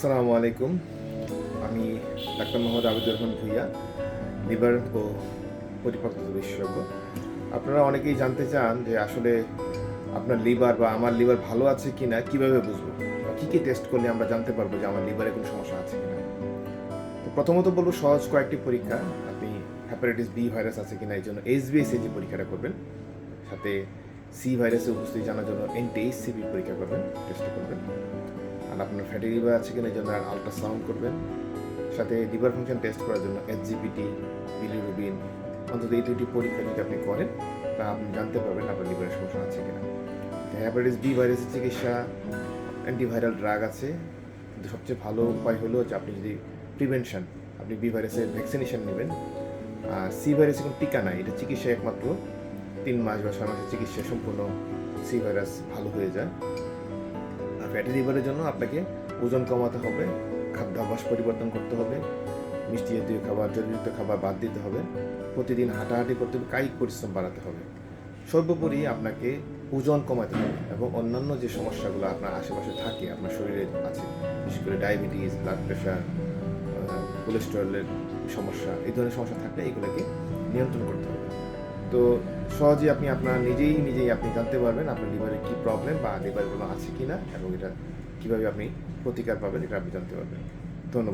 আসসালামু আলাইকুম। আমি ডাক্তার মোহাম্মদ আবিদুর রহমান ভুইয়া, লিভার ও পরিপাকতন্ত্র বিশেষজ্ঞ। আপনারা অনেকেই জানতে চান যে আসলে আপনার লিভার বা আমার লিভার ভালো আছে কি না কীভাবে বুঝব? বা কী কী টেস্ট করলে আমরা জানতে পারব যে আমার লিভারে কোনো সমস্যা আছে কি না তো প্রথমত বলব, সহজ কয়েকটি পরীক্ষা। আপনি হ্যাপাটাইটিস বি ভাইরাস আছে কি না এই জন্য এইচবিএসএ যে পরীক্ষাটা করবেন, সাথে সি ভাইরাসের উপস্থিতি জানার জন্য এনটিএইচসিবি পরীক্ষা করবেন টেস্ট করবেন। আপনার ফ্যাটি লিভার আছে কিনা এই জন্য আলট্রাসাউন্ড করবেন। সাথে লিভার ফাংশন টেস্ট করার জন্য এইচজিপিটি বিলিরুবিন অন্তত এই দুটি পরীক্ষা যদি আপনি করেন, তা আপনি জানতে পারবেন আপনার লিভারের সমস্যা আছে কিনা। হ্যাপাটাইটিস বি ভাইরাসের চিকিৎসা অ্যান্টিভাইরাল ড্রাগ আছে। কিন্তু সবচেয়ে ভালো উপায় হলো যে আপনি যদি প্রিভেনশন আপনি বি ভাইরাসের ভ্যাকসিনেশন নেবেন। আর সি ভাইরাসের কোনো টিকা নাই, এটা চিকিৎসা একমাত্র। তিন মাস বা ছয় মাসের চিকিৎসা সম্পূর্ণ সি ভাইরাস ভালো হয়ে যায়। ফ্যাটি লিভারের জন্য আপনাকে ওজন কমাতে হবে, খাদ্যাভ্যাস পরিবর্তন করতে হবে, মিষ্টি জাতীয় খাবার, জলযুক্ত খাবার বাদ দিতে হবে, প্রতিদিন হাঁটাহাঁটি করতে হবে, কায়িক পরিশ্রম বাড়াতে হবে। সর্বোপরি আপনাকে ওজন কমাতে হবে এবং অন্যান্য যে সমস্যাগুলো আপনার আশেপাশে থাকে, আপনার শরীরে আছে, বিশেষ করে ডায়াবেটিস ব্লাড প্রেশার কোলেস্টেরলের সমস্যা, এই ধরনের সমস্যা থাকলে এগুলোকে নিয়ন্ত্রণ করতে হবে। তো সহজেই আপনি আপনার নিজেই নিজেই আপনি জানতে পারবেন আপনার লিভারে কী প্রবলেম বা লিভার কোনো আছে কি না এবং এটা কীভাবে আপনি প্রতিকার পাবেন, এটা আপনি জানতে পারবেন। ধন্যবাদ।